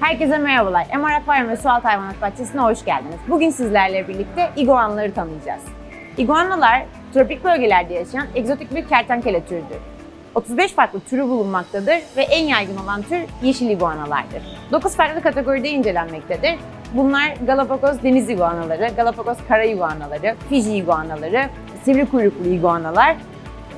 Herkese merhabalar. MR Akvaryum ve Sualtı Hayvanat Bahçesi'ne hoş geldiniz. Bugün sizlerle birlikte iguanaları tanıyacağız. Iguanalar, tropik bölgelerde yaşayan egzotik bir kertenkele türüdür. 35 farklı türü bulunmaktadır ve en yaygın olan tür yeşil iguanalardır. 9 farklı kategoride incelenmektedir. Bunlar Galapagos deniz iguanaları, Galapagos kara iguanaları, Fiji iguanaları, sivri kuyruklu iguanalar,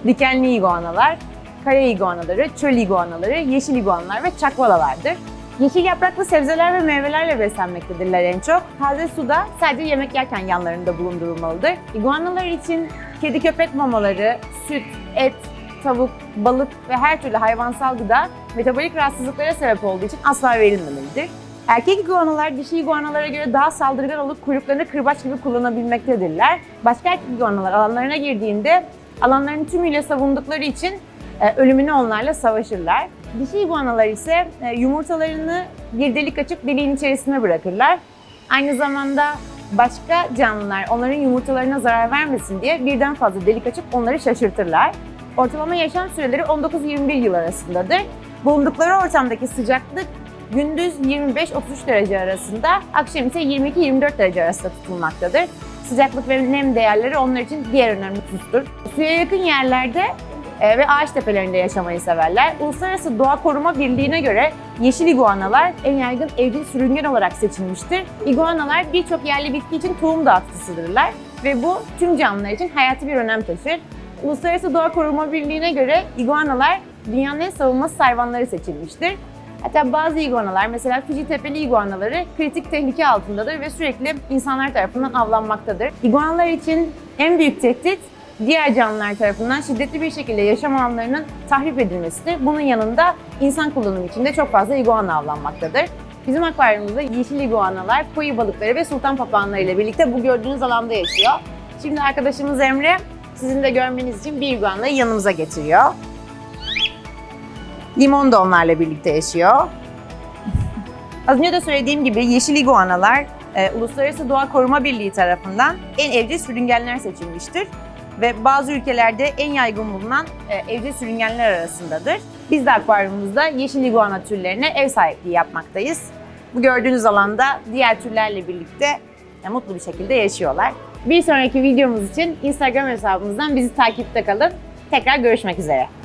dikenli iguanalar, kara iguanaları, çöl iguanaları, yeşil iguanalar ve çakvalalardır. Yeşil yapraklı sebzeler ve meyvelerle beslenmektedirler en çok. Taze suda sadece yemek yerken yanlarında bulundurulmalıdır. İguanalar için kedi köpek mamaları, süt, et, tavuk, balık ve her türlü hayvansal gıda metabolik rahatsızlıklara sebep olduğu için asla verilmemelidir. Erkek iguanalar dişi iguanalara göre daha saldırgan olup kuyruklarını kırbaç gibi kullanabilmektedirler. Başka erkek iguanalar alanlarına girdiğinde alanlarını tümüyle savundukları için e, ölümünü onlarla savaşırlar. Dişi iguanalar ise e, yumurtalarını bir delik açıp deliğin içerisine bırakırlar. Aynı zamanda başka canlılar onların yumurtalarına zarar vermesin diye birden fazla delik açıp onları şaşırtırlar. Ortalama yaşam süreleri 19-21 yıl arasındadır. Bulundukları ortamdaki sıcaklık gündüz 25-33 derece arasında, akşam ise 22-24 derece arasında tutulmaktadır. Sıcaklık ve nem değerleri onlar için diğer önemli husustur. Suya yakın yerlerde ve ağaç tepelerinde yaşamayı severler. Uluslararası Doğa Koruma Birliği'ne göre yeşil iguanalar en yaygın evcil sürüngen olarak seçilmiştir. Iguanalar birçok yerli bitki için tohum dağıtıcısıdırlar ve bu tüm canlılar için hayati bir önem taşır. Uluslararası Doğa Koruma Birliği'ne göre iguanalar dünyanın en savunmasız hayvanları seçilmiştir. Hatta bazı iguanalar, mesela Fiji tepeli iguanaları kritik tehlike altındadır ve sürekli insanlar tarafından avlanmaktadır. Iguanalar için en büyük tehdit diğer canlılar tarafından şiddetli bir şekilde yaşam alanlarının tahrip edilmesidir. Bunun yanında insan kullanımı için de çok fazla iguana avlanmaktadır. Bizim akvaryumumuzda yeşil iguanalar, koyu balıkları ve sultan papağanları ile birlikte bu gördüğünüz alanda yaşıyor. Şimdi arkadaşımız Emre sizin de görmeniz için bir iguanayı yanımıza getiriyor. Limon da onlarla birlikte yaşıyor. Az önce de söylediğim gibi yeşil iguanalar e, Uluslararası Doğa Koruma Birliği tarafından en evcil sürüngenler seçilmiştir ve bazı ülkelerde en yaygın bulunan e, evcil sürüngenler arasındadır. Biz de akvaryumumuzda yeşil iguana türlerine ev sahipliği yapmaktayız. Bu gördüğünüz alanda diğer türlerle birlikte e, mutlu bir şekilde yaşıyorlar. Bir sonraki videomuz için Instagram hesabımızdan bizi takipte kalın. Tekrar görüşmek üzere.